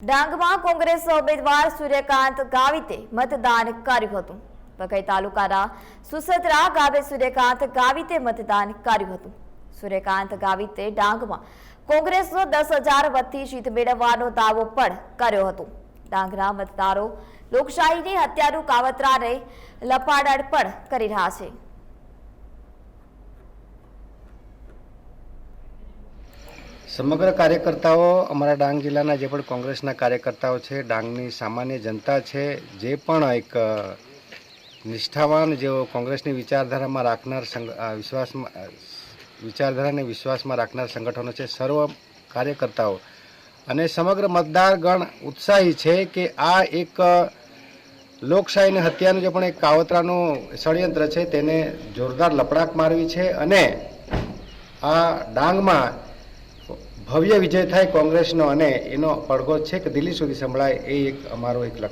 ડાંગમાં કોંગ્રેસ ઉમેદવાર સૂર્યકાંત ગાવિતે મતદાન કર્યું હતું. વઘઈ તાલુકાના સુસત્રા ગામે સૂર્યકાંત ગાવિતે મતદાન કર્યું હતું. સૂર્યકાંત ગાવિતે ડાંગમાં કોંગ્રેસનો દસ હજાર વતી જીત મેળવવાનો દાવો પણ કર્યો હતો. ડાંગના મતદારો લોકશાહીની હત્યાનું કાવતરાને લપાડડ પણ કરી રહ્યા છે. સમગ્ર કાર્યકર્તાઓ અમારા ડાંગ જિલ્લાના જે પણ કોંગ્રેસના કાર્યકર્તાઓ છે, ડાંગની સામાન્ય જનતા છે, જે પણ એક નિષ્ઠાવાન જેઓ કોંગ્રેસની વિચારધારામાં રાખનાર વિશ્વાસમાં વિચારધારાને વિશ્વાસમાં રાખનાર સંગઠનો છે, સર્વ કાર્યકર્તાઓ. અને સમગ્ર મતદારગણ ઉત્સાહી છે કે આ એક લોકશાહીની હત્યાનું જે પણ એક કાવતરાનું ષડયંત્ર છે, તેને જોરદાર લપડાક મારવી છે અને આ ડાંગમાં ભવ્ય વિજય થાય કોંગ્રેસનો અને એનો પડઘો છેક દિલ્હી સુધી સંભળાય એ એક અમારો એક લક્ષ્ય.